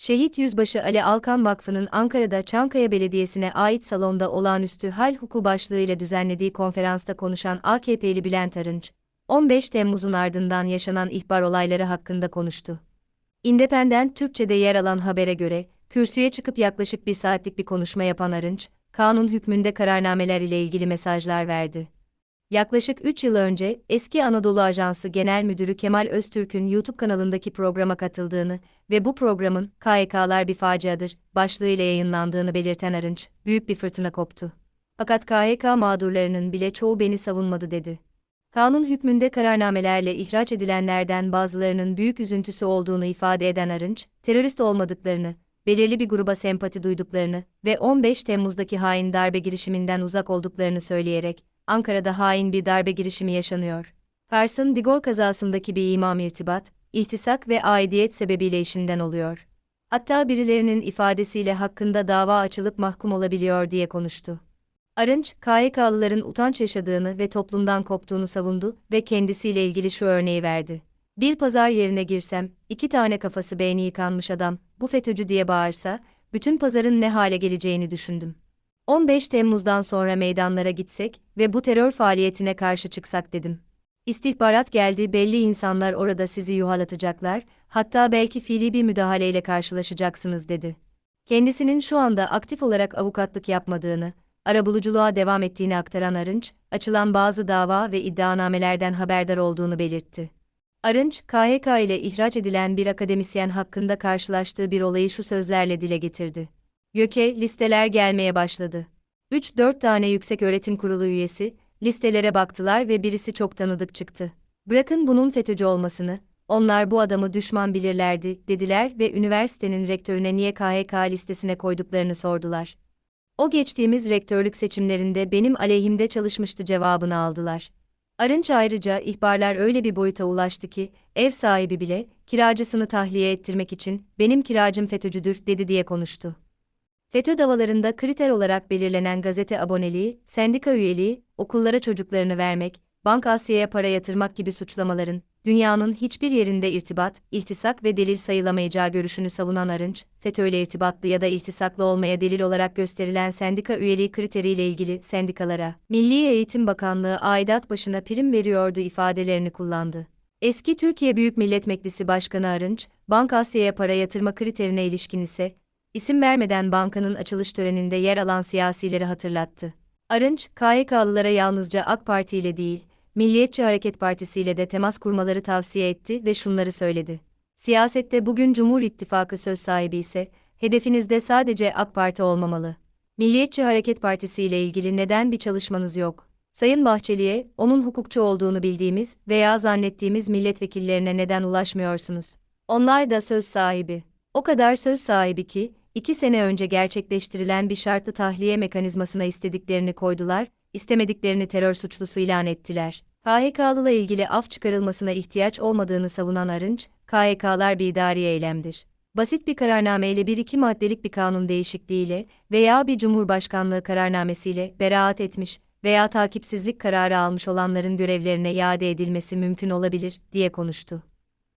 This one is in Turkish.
Şehit Yüzbaşı Ali Alkan Vakfı'nın Ankara'da Çankaya Belediyesi'ne ait salonda olağanüstü hal hukuku başlığıyla düzenlediği konferansta konuşan AKP'li Bülent Arınç, 15 Temmuz'un ardından yaşanan ihbar olayları hakkında konuştu. Independent Türkçe'de yer alan habere göre, kürsüye çıkıp yaklaşık bir saatlik bir konuşma yapan Arınç, kanun hükmünde kararnameler ile ilgili mesajlar verdi. Yaklaşık 3 yıl önce, eski Anadolu Ajansı Genel Müdürü Kemal Öztürk'ün YouTube kanalındaki programa katıldığını ve bu programın KHK'lar bir faciadır başlığıyla yayınlandığını belirten Arınç, büyük bir fırtına koptu. Fakat KHK mağdurlarının bile çoğu beni savunmadı dedi. Kanun hükmünde kararnamelerle ihraç edilenlerden bazılarının büyük üzüntüsü olduğunu ifade eden Arınç, terörist olmadıklarını, belirli bir gruba sempati duyduklarını ve 15 Temmuz'daki hain darbe girişiminden uzak olduklarını söyleyerek, Ankara'da hain bir darbe girişimi yaşanıyor. Kars'ın Digor kazasındaki bir imam irtibat, iltisak ve aidiyet sebebiyle işinden oluyor. Hatta birilerinin ifadesiyle hakkında dava açılıp mahkum olabiliyor diye konuştu. Arınç, KYK'lıların utanç yaşadığını ve toplumdan koptuğunu savundu ve kendisiyle ilgili şu örneği verdi. Bir pazar yerine girsem, iki tane kafası beyni yıkanmış adam, bu FETÖ'cü diye bağırsa, bütün pazarın ne hale geleceğini düşündüm. 15 Temmuz'dan sonra meydanlara gitsek ve bu terör faaliyetine karşı çıksak dedim. İstihbarat geldi belli insanlar orada sizi yuhalatacaklar, hatta belki fiili bir müdahaleyle karşılaşacaksınız dedi. Kendisinin şu anda aktif olarak avukatlık yapmadığını, arabuluculuğa devam ettiğini aktaran Arınç, açılan bazı dava ve iddianamelerden haberdar olduğunu belirtti. Arınç, KHK ile ihraç edilen bir akademisyen hakkında karşılaştığı bir olayı şu sözlerle dile getirdi. YÖK'e listeler gelmeye başladı. 3-4 tane yüksek öğretim kurulu üyesi, listelere baktılar ve birisi çok tanıdık çıktı. Bırakın bunun FETÖ'cü olmasını, onlar bu adamı düşman bilirlerdi, dediler ve üniversitenin rektörüne niye KHK listesine koyduklarını sordular. O geçtiğimiz rektörlük seçimlerinde benim aleyhimde çalışmıştı cevabını aldılar. Arınç ayrıca ihbarlar öyle bir boyuta ulaştı ki, ev sahibi bile, kiracısını tahliye ettirmek için, benim kiracım FETÖ'cüdür, dedi diye konuştu. FETÖ davalarında kriter olarak belirlenen gazete aboneliği, sendika üyeliği, okullara çocuklarını vermek, Bank Asya'ya para yatırmak gibi suçlamaların, dünyanın hiçbir yerinde irtibat, iltisak ve delil sayılamayacağı görüşünü savunan Arınç, FETÖ ile irtibatlı ya da iltisaklı olmaya delil olarak gösterilen sendika üyeliği kriteriyle ilgili sendikalara, Milli Eğitim Bakanlığı aidat başına prim veriyordu ifadelerini kullandı. Eski Türkiye Büyük Millet Meclisi Başkanı Arınç, Bank Asya'ya para yatırma kriterine ilişkin ise, isim vermeden bankanın açılış töreninde yer alan siyasileri hatırlattı. Arınç, KYK'lılara yalnızca AK Parti ile değil, Milliyetçi Hareket Partisi ile de temas kurmaları tavsiye etti ve şunları söyledi. Siyasette bugün Cumhur İttifakı söz sahibi ise, hedefinizde sadece AK Parti olmamalı. Milliyetçi Hareket Partisi ile ilgili neden bir çalışmanız yok? Sayın Bahçeli'ye, onun hukukçu olduğunu bildiğimiz veya zannettiğimiz milletvekillerine neden ulaşmıyorsunuz? Onlar da söz sahibi. O kadar söz sahibi ki, iki sene önce gerçekleştirilen bir şartlı tahliye mekanizmasına istediklerini koydular, istemediklerini terör suçlusu ilan ettiler. KHK'lıla ilgili af çıkarılmasına ihtiyaç olmadığını savunan Arınç, KHK'lar bir idari eylemdir. Basit bir kararnameyle bir iki maddelik bir kanun değişikliğiyle veya bir cumhurbaşkanlığı kararnamesiyle beraat etmiş veya takipsizlik kararı almış olanların görevlerine iade edilmesi mümkün olabilir, diye konuştu.